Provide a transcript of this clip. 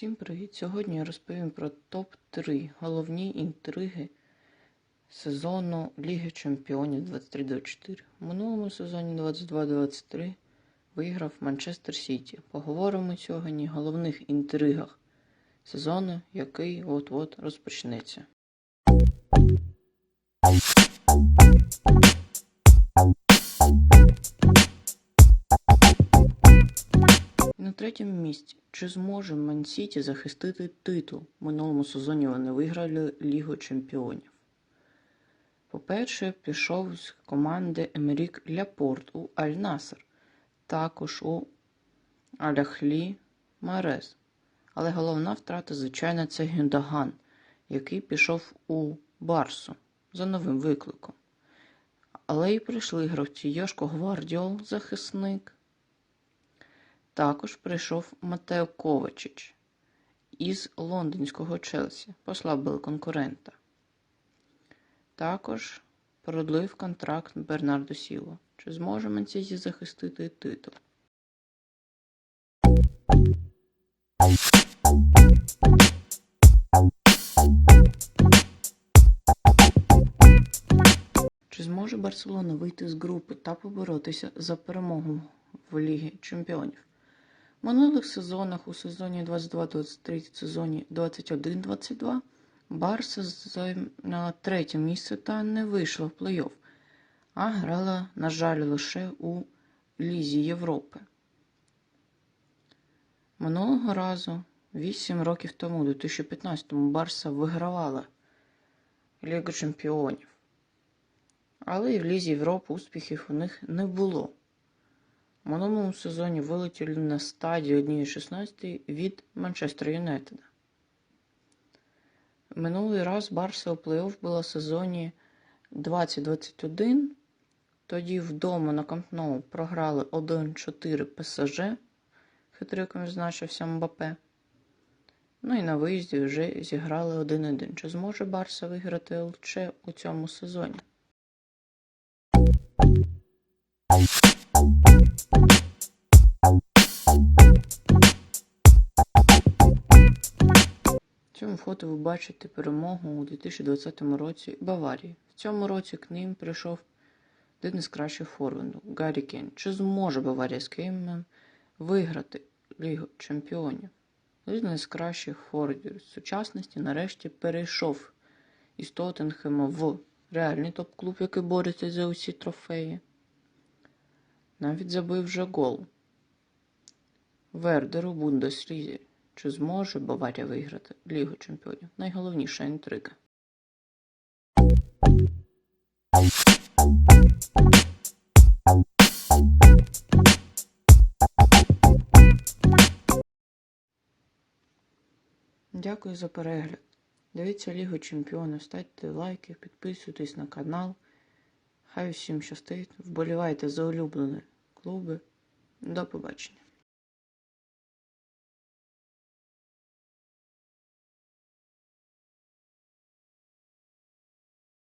Всім привіт! Сьогодні я розповім про топ-3 головні інтриги сезону Ліги Чемпіонів 23-24. В минулому сезоні 22-23 виграв Манчестер Сіті. Поговоримо сьогодні о головних інтригах сезону, який от-от розпочнеться. Третьому місці. Чи зможе Ман-Сіті захистити титул? Минулому сезоні вони виграли Лігу Чемпіонів. По-перше, пішов з команди Емерік Ляпорт у Аль-Насер, також у Аляхлі Марес. Але головна втрата, звичайно, це Гюндаган, який пішов у Барсу за новим викликом. Але й прийшли гравці Йошко Гвардіол, захисник. Також прийшов Матео Ковачич із лондонського Челсі, послабили конкурента. Також продлив контракт Бернардо Сіло. Чи зможе Манцізі захистити титул? Чи зможе Барселона вийти з групи та поборотися за перемогу в Лігі Чемпіонів? Минулих сезонах у сезоні 22-23 сезоні 21-22 Барса зайняла третє місце та не вийшла в плей-офф, а грала, на жаль, лише у Лізі Європи. Минулого разу, 8 років тому, у 2015-му, Барса вигравала Лігу Чемпіонів. Але і в Лізі Європи успіхів у них не було. В минулому сезоні вилетіли на стадії 1-16 від Манчестер Юнайтеда. Минулий раз Барса у плей-офф була в сезоні 2021. Тоді вдома на Кампноу програли 1-4 ПСЖ, хитриком відзначився Мбапе. Ну і на виїзді вже зіграли 1-1. Чи зможе Барса виграти ЛЧ у цьому сезоні? Цьому фото ви бачите перемогу у 2020 році Баварії. В цьому році к ним прийшов один із кращих форвардів Гаррі Кейн. Чи зможе Баварія з Кейном виграти Лігу Чемпіонів? Один із кращих форвардів сучасності нарешті перейшов із Тоттенхема в реальний топ-клуб, який бореться за усі трофеї. Навіть забив вже гол. Вердер у Бундеслізі. Чи зможе Баварія виграти Лігу Чемпіонів? Найголовніша інтрига. Дякую за перегляд. Дивіться Лігу Чемпіонів, ставте лайки, підписуйтесь на канал. Хай всім щастить. Вболівайте за улюблені клуби. До побачення.